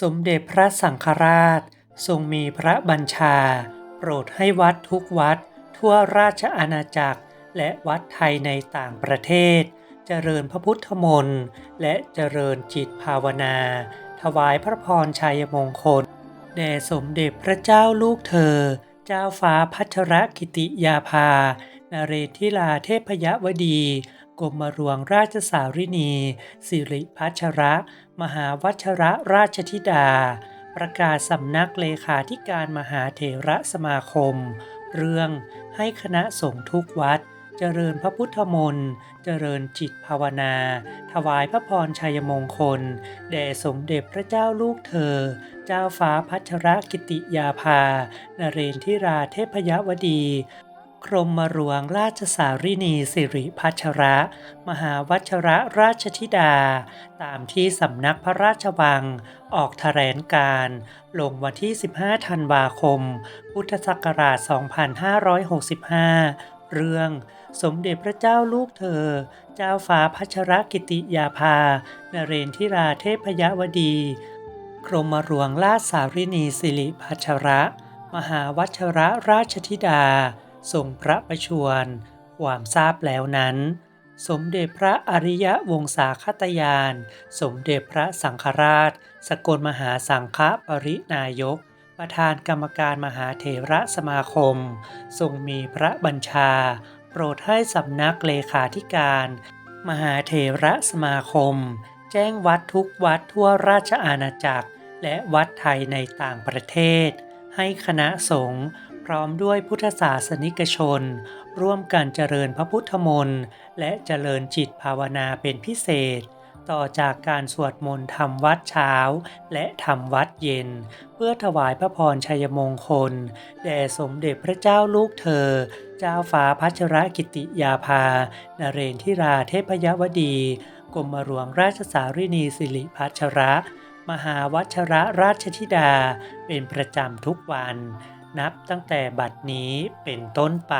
สมเด็จพระสังฆราช ทรงมีพระบัญชา โปรดให้วัดทุกวัด ทั่วราชอาณาจักร และวัดไทยในต่างประเทศ เจริญพระพุทธมนต์และเจริญจิตภาวนา ถวายพระพรชัยมงคล แด่สมเด็จพระเจ้าลูกเธอ เจ้าฟ้าพัชรกิติยาภา นเรศทิลาเทพยวดี กรมหลวงราชสารินี สิริพัชระ มหาวัชระราชธิดา ประกาศสำนักเลขาธิการมหาเถระสมาคม เรื่องให้คณะสงฆ์ทุกวัด เจริญพระพุทธมนต์ เจริญจิตภาวนา ถวายพระพรชัยมงคล แด่สมเด็จพระเจ้าลูกเธอ เจ้าฟ้าพัชรกิติยาภา นเรนทิราเทพยวดี กรมหลวงราชสารินีสิริพัชระ มหาวัชระราชธิดา ตามที่สำนักพระราชวัง ออกแถลงการ ลงวันที่ 15 ธันวาคม พุทธศักราช 2565 เรื่องสมเด็จพระเจ้าลูกเธอ เจ้าฟ้าพัชรกิติยาภา นเรนทิราเทพยวดี กรมหลวงราชสารินีสิริพัชระ มหาวัชระราชธิดา ทรงพระประชวรความทราบแล้วนั้น สมเด็จพระอริยวงศาคตยาน สมเด็จพระสังฆราช สกลมหาสังฆปรินายก ประธานกรรมการมหาเถระสมาคม ทรงมีพระบัญชา โปรดให้สำนักเลขาธิการ มหาเถระสมาคม แจ้งวัดทุกวัดทั่วราชอาณาจักร และวัดไทยในต่างประเทศ ให้คณะสงฆ์ พร้อมด้วยพุทธศาสนิกชน ร่วมกันเจริญพระพุทธมนต์และเจริญจิตภาวนาเป็นพิเศษ ต่อจากการสวดมนต์ทำวัดเช้า และทำวัดเย็น เพื่อถวายพระพรชัยมงคล แด่สมเด็จพระเจ้าลูกเธอ เจ้าฟ้าพัชรกิติยาภา นเรนทิราเทพยวดี กรมหลวงราชสารินีสิริพัชระ มหาวัชระราชธิดา เป็นประจำทุกวัน นับตั้งแต่บัดนี้เป็นต้นไป